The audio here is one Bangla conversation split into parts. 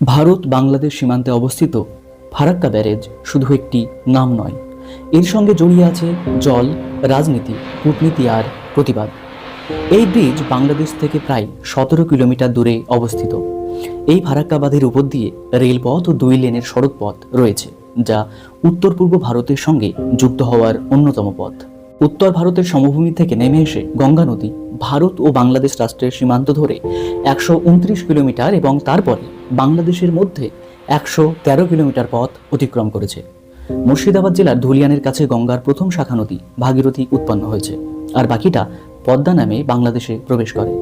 ভারত বাংলাদেশ সীমান্তে অবস্থিত ফারাক্কা ব্যারেজ শুধু একটি নাম নয়। এর সঙ্গে জড়িয়ে আছে জল, রাজনীতি, কূটনীতি আর প্রতিবাদ। এই ব্রিজ বাংলাদেশ থেকে প্রায় সতেরো কিলোমিটার দূরে অবস্থিত। এই ফারাক্কা বাঁধের উপর দিয়ে রেলপথ ও দুই লেনের সড়ক পথ রয়েছে, যা উত্তর পূর্ব ভারতের সঙ্গে যুক্ত হওয়ার অন্যতম পথ। উত্তর ভারতের সমভূমি থেকে নেমে এসে গঙ্গা নদী ভারত ও বাংলাদেশ রাষ্ট্রের সীমান্ত ধরে একশো উনত্রিশ কিলোমিটার এবং তারপরে বাংলাদেশের মধ্যে একশো তেরো কিলোমিটার পথ অতিক্রম করেছে। মুর্শিদাবাদ জেলার ধুলিয়ানের কাছে গঙ্গার প্রথম শাখা নদী ভাগীরথী উৎপন্ন হয়েছে, আর বাকিটা পদ্মা নামে বাংলাদেশে প্রবেশ করে।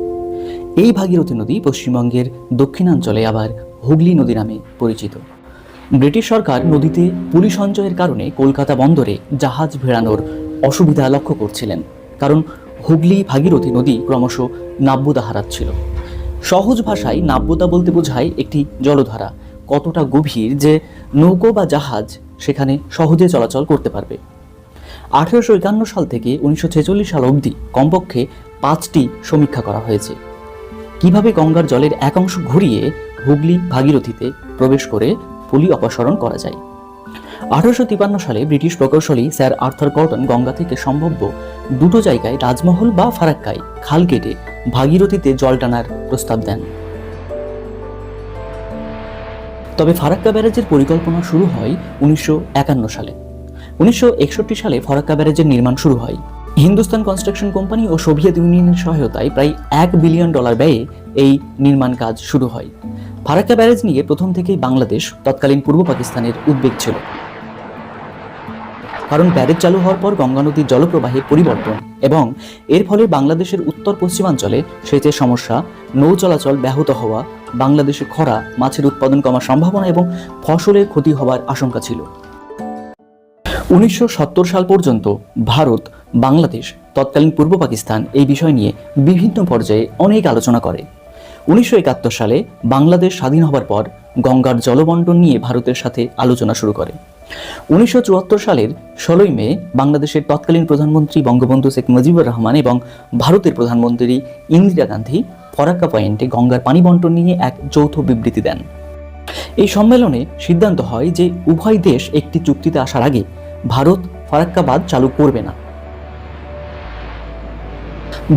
এই ভাগীরথী নদী পশ্চিমবঙ্গের দক্ষিণাঞ্চলে আবার হুগলি নদী নামে পরিচিত। ব্রিটিশ সরকার নদীতে পুলিশ সঞ্চয়ের কারণে কলকাতা বন্দরে জাহাজ ভেড়ানোর অসুবিধা লক্ষ্য করছিলেন, কারণ হুগলি ভাগীরথী নদী ক্রমশ নাব্যতা হারাচ্ছিল সহজ ভাষায় নাব্যতা বলতে বোঝায় একটি জলধারা। কতটা গভীর যে নৌকো বা জাহাজ সেখানে সহজে চলাচল করতে পারবে। আঠেরোশো একান্ন সাল থেকে উনিশশো ছেচল্লিশ সাল অবধি কমপক্ষে পাঁচটি সমীক্ষা করা হয়েছে। কীভাবে গঙ্গার জলের এক অংশ ঘুরিয়ে হুগলি ভাগীরথীতে প্রবেশ করে পলি অপসারণ করা যায়? আঠারোশো তিপান্ন সালে ব্রিটিশ প্রকৌশলী স্যার আর্থার কটন গঙ্গা থেকে সম্ভাব্য দুটো জায়গায় রাজমহল বা ফারাক্কায় খাল কেটে ভাগীরথীতে জল টানার প্রস্তাব দেন। তবে ফারাক্কা ব্যারাজের পরিকল্পনা শুরু হয় উনিশশো একান্ন সালে। উনিশশো একষট্টি সালে ফারাক্কা ব্যারাজের নির্মাণ শুরু হয়। হিন্দুস্তান কনস্ট্রাকশন কোম্পানি ও সোভিয়েত ইউনিয়নের সহায়তায় প্রায় এক বিলিয়ন ডলার ব্যয়ে এই নির্মাণ কাজ শুরু হয়। ফারাক্কা ব্যারেজ নিয়ে প্রথম থেকেই বাংলাদেশ তৎকালীন পূর্ব পাকিস্তানের উদ্বেগ ছিল। কারণ ব্যারেজ চালু হওয়ার পর গঙ্গা নদীর জলপ্রবাহে পরিবর্তন এবং এর ফলে বাংলাদেশের উত্তর পশ্চিমাঞ্চলে সেচের সমস্যা, নৌ চলাচল ব্যাহত হওয়া, বাংলাদেশে খরা, মাছের উৎপাদন কমার সম্ভাবনা এবং ফসলের ক্ষতি হওয়ার আশঙ্কা ছিল। উনিশশো সত্তর সাল পর্যন্ত ভারত, বাংলাদেশ, তৎকালীন পূর্ব পাকিস্তান এই বিষয় নিয়ে বিভিন্ন পর্যায়ে অনেক আলোচনা করে। উনিশশো একাত্তর সালে বাংলাদেশ স্বাধীন হবার পর গঙ্গার জলবন্টন নিয়ে ভারতের সাথে আলোচনা শুরু করে। উনিশশো চুয়াত্তর সালের ষোলোই মে বাংলাদেশের তৎকালীন প্রধানমন্ত্রী বঙ্গবন্ধু শেখ মুজিবুর রহমান এবং ভারতের প্রধানমন্ত্রী ইন্দিরা গান্ধী ফরাক্কা পয়েন্টে গঙ্গার পানি বন্টন নিয়ে এক যৌথ বিবৃতি দেন। এই সম্মেলনে সিদ্ধান্ত হয় যে উভয় দেশ একটি চুক্তিতে আসার আগে ভারত ফারাক্কা বাঁধ চালু করবে না।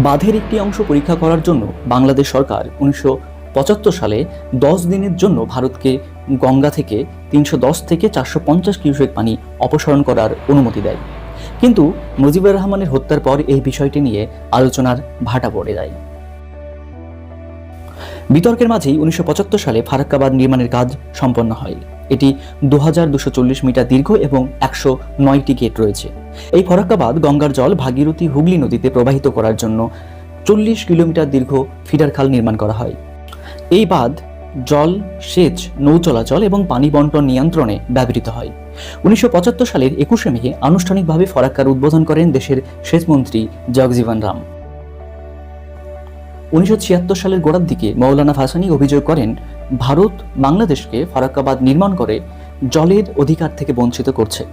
বাঁধের একটি অংশ পরীক্ষা করার জন্য বাংলাদেশ সরকার উনিশশো পঁচাত্তর সালে দশ দিনের জন্য ভারতকে গঙ্গা থেকে তিনশো দশ থেকে চারশো পঞ্চাশ কিউসেক পানি অপসারণ করার অনুমতি দেয়। কিন্তু মুজিবুর রহমানের হত্যার পর এই বিষয়টি নিয়ে আলোচনার ভাটা পড়ে যায়। বিতর্কের মাঝেই উনিশশো পঁচাত্তর সালে ফারাক্কাবাদ নির্মাণের কাজ সম্পন্ন হয়। এটি দু মিটার দীর্ঘ এবং একশো নয়টি গেট রয়েছে। এই ফরাক্কাবাদ গঙ্গার জল ভাগীরথী হুগলি নদীতে প্রবাহিত করার জন্য চল্লিশ কিলোমিটার দীর্ঘ ফিডার খাল নির্মাণ করা হয়। এই বাঁধ জল, সেচ, নৌ চলাচল এবং পানি বন্টন নিয়ন্ত্রণে ব্যবহৃত হয়। উনিশশো পঁচাত্তর সালের একুশে মে আনুষ্ঠানিকভাবে ফরাক্কার উদ্বোধন করেন দেশের সেচমন্ত্রী জগজীবন রাম। উনিশশো ছিয়াত্তর সালের গোড়ার দিকে মৌলানা ভাসানী অভিযোগ করেন, ভারত বাংলাদেশকে ফরাক্কাবাদ নির্মাণ করে জলের অধিকার থেকে বঞ্চিত করছে।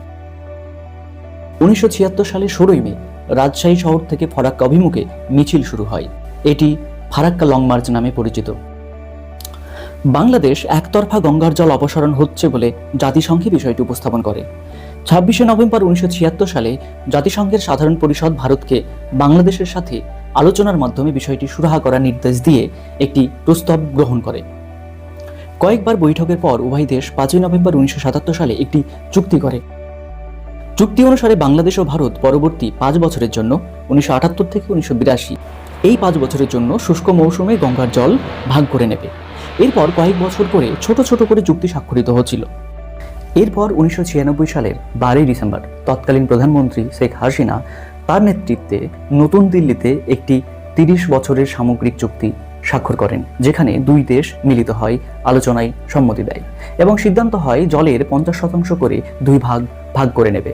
উনিশশো সালের ষোলোই মে রাজশাহী শহর থেকে ফরাক্কা অভিমুখে মিছিল শুরু হয়। এটি ফারাক্কা লং মার্চ নামে পরিচিত। বাংলাদেশ একতরফা গঙ্গার জল অপসারণ হচ্ছে বলে জাতিসংঘে বিষয়টি উপস্থাপন করে। ছাব্বিশে নভেম্বর উনিশশো ছিয়াত্তর সালে জাতিসংঘের সাধারণ পরিষদ ভারতকে বাংলাদেশের সাথে আলোচনার মাধ্যমে বিষয়টি সুরাহা করার নির্দেশ দিয়ে একটি প্রস্তাব গ্রহণ করে। কয়েকবার বৈঠকের পর উভয় দেশ পাঁচই নভেম্বর উনিশশো সাতাত্তর সালে একটি চুক্তি করে। চুক্তি অনুসারে বাংলাদেশ ও ভারত পরবর্তী পাঁচ বছরের জন্য উনিশশো আটাত্তর থেকে উনিশশো বিরাশি এই পাঁচ বছরের জন্য শুষ্ক মৌসুমে গঙ্গার জল ভাগ করে নেবে। এরপর কয়েক বছর করে ছোট ছোট করে চুক্তি স্বাক্ষরিত হচ্ছিল। এরপর উনিশশো সালের বারোই ডিসেম্বর তৎকালীন প্রধানমন্ত্রী শেখ হাসিনা তার নেতৃত্বে নতুন দিল্লিতে একটি তিরিশ বছরের সামগ্রিক চুক্তি স্বাক্ষর করেন, যেখানে দুই দেশ মিলিত হয় আলোচনায় সম্মতি দেয় এবং সিদ্ধান্ত হয় জলের পঞ্চাশ শতাংশ করে দুই ভাগ ভাগ করে নেবে।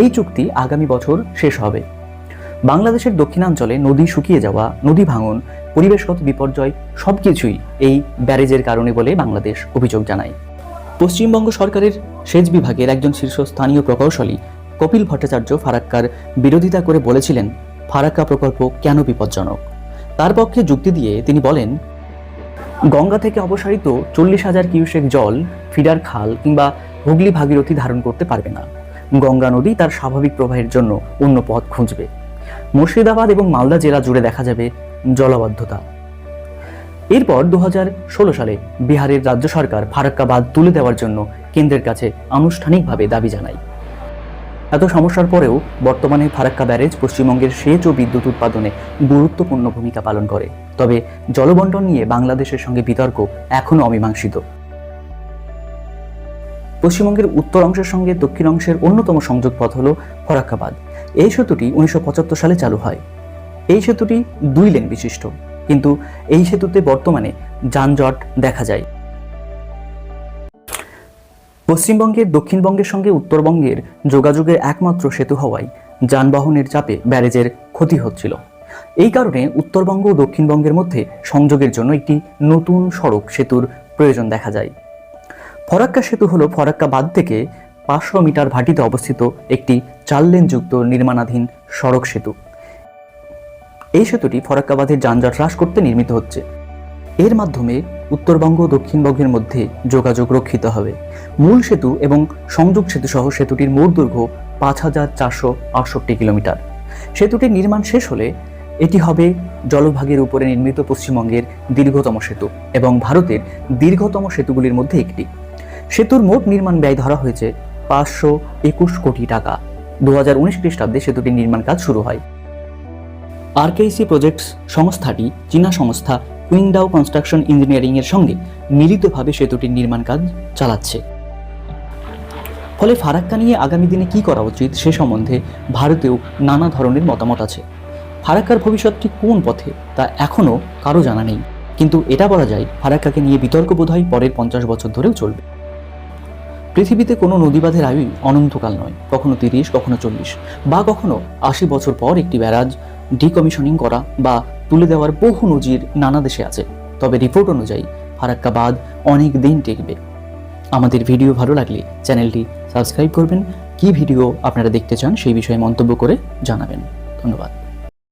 এই চুক্তি আগামী বছর শেষ হবে। বাংলাদেশের দক্ষিণাঞ্চলে নদী শুকিয়ে যাওয়া, নদী ভাঙন পরিবেশগত বিপর্যয় সবকিছুই এই ব্যারেজের কারণে বলে বাংলাদেশ অভিযোগ জানায়। পশ্চিমবঙ্গ সরকারের সেচ বিভাগের একজন শীর্ষস্থানীয় প্রকৌশলী কপিল ভট্টাচার্য ফারাক্কার বিরোধিতা করে বলেছিলেন, ফারাক্কা প্রকল্প কেন বিপজ্জনক? তার পক্ষে যুক্তি দিয়ে তিনি বলেন, গঙ্গা থেকে অপসারিত চল্লিশ হাজার কিউসেক জল, ফিডার খাল কিংবা হুগলি ভাগীরথী ধারণ করতে পারবে না। গঙ্গা নদী তার স্বাভাবিক প্রবাহের জন্য অন্য পথ খুঁজবে। মুর্শিদাবাদ এবং মালদা জেলা জুড়ে দেখা যাবে জলাবদ্ধতা। এরপর দু হাজার ষোলো সালে বিহারের রাজ্য সরকার ফারাক্কা বাঁধ তুলে দেওয়ার জন্য কেন্দ্রের কাছে আনুষ্ঠানিকভাবে দাবি জানায়। এত সমস্যার পরেও বর্তমানে ফারাক্কা ব্যারেজ পশ্চিমবঙ্গের সেচ ও বিদ্যুৎ উৎপাদনে গুরুত্বপূর্ণ ভূমিকা পালন করে। তবে জলবন্টন নিয়ে বাংলাদেশের সঙ্গে বিতর্ক এখনও অমীমাংসিত। পশ্চিমবঙ্গের উত্তর অংশের সঙ্গে দক্ষিণ অংশের অন্যতম সংযোগ পথ হল ফরাক্কাবাদ। এই সেতুটি উনিশশো পঁচাত্তর সালে চালু হয়। এই সেতুটি দুই লেন বিশিষ্ট, কিন্তু এই সেতুতে বর্তমানে যানজট দেখা যায়। পশ্চিমবঙ্গের দক্ষিণবঙ্গের সঙ্গে উত্তরবঙ্গের যোগাযোগের একমাত্র সেতু হওয়ায় যানবাহনের চাপে ব্যারেজের ক্ষতি হচ্ছিল। এই কারণে উত্তরবঙ্গ ও দক্ষিণবঙ্গের মধ্যে সংযোগের জন্য একটি নতুন সড়ক সেতুর প্রয়োজন দেখা যায়। ফরাক্কা সেতু হলো ফরাক্কা বাঁধ থেকে পাঁচশো মিটার ভাটিতে অবস্থিত একটি চার লেনযুক্ত নির্মাণাধীন সড়ক সেতু। এই সেতুটি ফরাক্কা বাঁধের যানজট হ্রাস করতে নির্মিত হচ্ছে। এর মাধ্যমে উত্তরবঙ্গ দক্ষিণবঙ্গের মধ্যে যোগাযোগ রক্ষিত হবে। মূল সেতু এবং সংযোগ সেতু সহ সেতুটির মোট দৈর্ঘ্য পাঁচ হাজার চারশো আটষট্টি কিলোমিটার। সেতুটির নির্মাণ শেষ হলে এটি হবে জলভাগের উপরে নির্মিত পশ্চিমবঙ্গের দীর্ঘতম সেতু এবং ভারতের দীর্ঘতম সেতুগুলির মধ্যে একটি। সেতুর মোট নির্মাণ ব্যয় ধরা হয়েছে পাঁচশো একুশ কোটি টাকা। দু হাজার উনিশ খ্রিস্টাব্দে সেতুটির নির্মাণ কাজ শুরু হয়। আরকেইসি প্রজেক্টস সংস্থাটি চীনা সংস্থা কুইংডাও কনস্ট্রাকশন ইঞ্জিনিয়ারিং এর সঙ্গে মিলিতভাবে সেতুটির নির্মাণ কাজ চালাচ্ছে। ফলে ফারাক্কা নিয়ে আগামী দিনে কি করা উচিত সে সম্বন্ধে ভারতেও নানা ধরনের মতামত আছে। ফারাক্কার ভবিষ্যৎটি কোন পথে তা এখনও কারও জানা নেই। কিন্তু এটা বলা যায়, ফারাক্কাকে নিয়ে বিতর্ক বোধহয় পরের পঞ্চাশ বছর ধরেও চলবে। পৃথিবীতে কোনো নদীবাঁধের আয়ুই অনন্তকাল নয়, কখনো তিরিশ, কখনো চল্লিশ, বা কখনো আশি বছর পর একটি ব্যারাজ ডিকমিশনিং করা বা তুলে দেওয়ার বহু নজির নানা দেশে আছে। তবে রিপোর্ট অনুযায়ী ফারাক্কা বাঁধ অনেক দিন টিকবে। আমাদের ভিডিও ভালো লাগলে চ্যানেলটি সাবস্ক্রাইব করবেন। কি ভিডিও আপনারা দেখতে চান সেই বিষয়ে মন্তব্য করে জানাবেন। ধন্যবাদ।